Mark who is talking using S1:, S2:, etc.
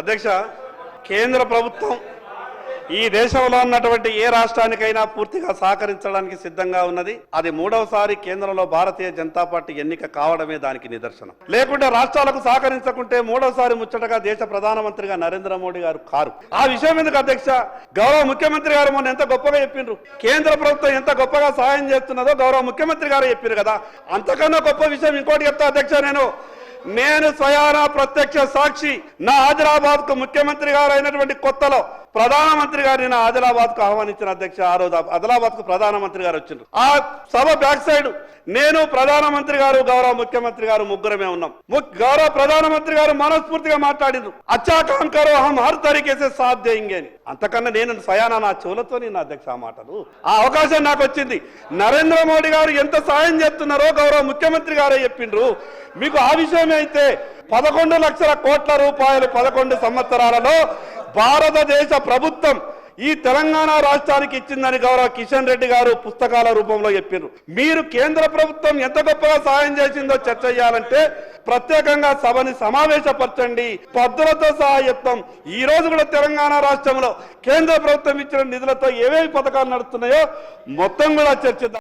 S1: అధ్యక్ష కేంద్ర ప్రభుత్వం ఈ దేశంలో ఉన్నటువంటి ఏ రాష్ట్రానికైనా పూర్తిగా సహకరించడానికి సిద్ధంగా ఉన్నది. అది మూడవసారి కేంద్రంలో భారతీయ జనతా పార్టీ ఎన్నిక కావడమే దానికి నిదర్శనం. లేకుంటే రాష్ట్రాలకు సహకరించకుంటే మూడవసారి ముచ్చటగా దేశ ప్రధానమంత్రిగా నరేంద్ర మోడీ గారు కారు. ఆ విషయం ఎందుకు అధ్యక్ష? గౌరవ ముఖ్యమంత్రి గారు మొన్న ఎంత గొప్పగా చెప్పిండ్రు కేంద్ర ప్రభుత్వం ఎంత గొప్పగా సహాయం చేస్తున్నదో గౌరవ ముఖ్యమంత్రి గారు చెప్పారు కదా. అంతకన్నా గొప్ప విషయం ఇంకోటి చెప్తా అధ్యక్ష నేను. నేను స్వయానా ప్రత్యక్ష సాక్షి నా ఆదిలాబాద్కు ముఖ్యమంత్రి గారు అయినటువంటి కొత్తలో ప్రధానమంత్రి గారిని నా ఆదిలాబాద్కు ఆహ్వానించిన అధ్యక్ష ఆ రోజు ఆదిలాబాద్కు ప్రధానమంత్రి గారు వచ్చిండ్రు. ఆ సభ బ్యాక్ సైడ్ నేను ప్రధానమంత్రి గారు గౌరవ ముఖ్యమంత్రి గారు ముగ్గురమే ఉన్నాం. గౌరవ ప్రధానమంత్రి గారు మనస్ఫూర్తిగా మాట్లాడిండ్రు. అచ్చా కాంకరో హం హర్ తరికేసే సాథ్ దేంగే అని. అంతకన్నా నేను సయానా నా చెవులతో నేను అధ్యక్ష ఆ మాటలు. ఆ అవకాశం నాకు వచ్చింది. నరేంద్ర మోడీ గారు ఎంత సాయం చేస్తున్నారో గౌరవ ముఖ్యమంత్రి గారే చెప్పిండ్రు. మీకు ఆ విషయమే అయితే పదకొండు లక్షల కోట్ల రూపాయలు పదకొండు సంవత్సరాలలో భారతదేశ ప్రభుత్వం ఈ తెలంగాణ రాష్ట్రానికి ఇచ్చిందని గౌరవ కిషన్ రెడ్డి గారు పుస్తకాల రూపంలో చెప్పారు మీరు కేంద్ర ప్రభుత్వం ఎంత గొప్పగా సాయం చేసిందో చర్చ చేయాలంటే ప్రత్యేకంగా సభని సమావేశపరచండి. పద్ధతులతో సహాయత్వం ఈ రోజు కూడా తెలంగాణ రాష్ట్రంలో కేంద్ర ప్రభుత్వం ఇచ్చిన నిధులతో ఏవేవి పథకాలు నడుస్తున్నాయో మొత్తం కూడా చర్చిద్దాం.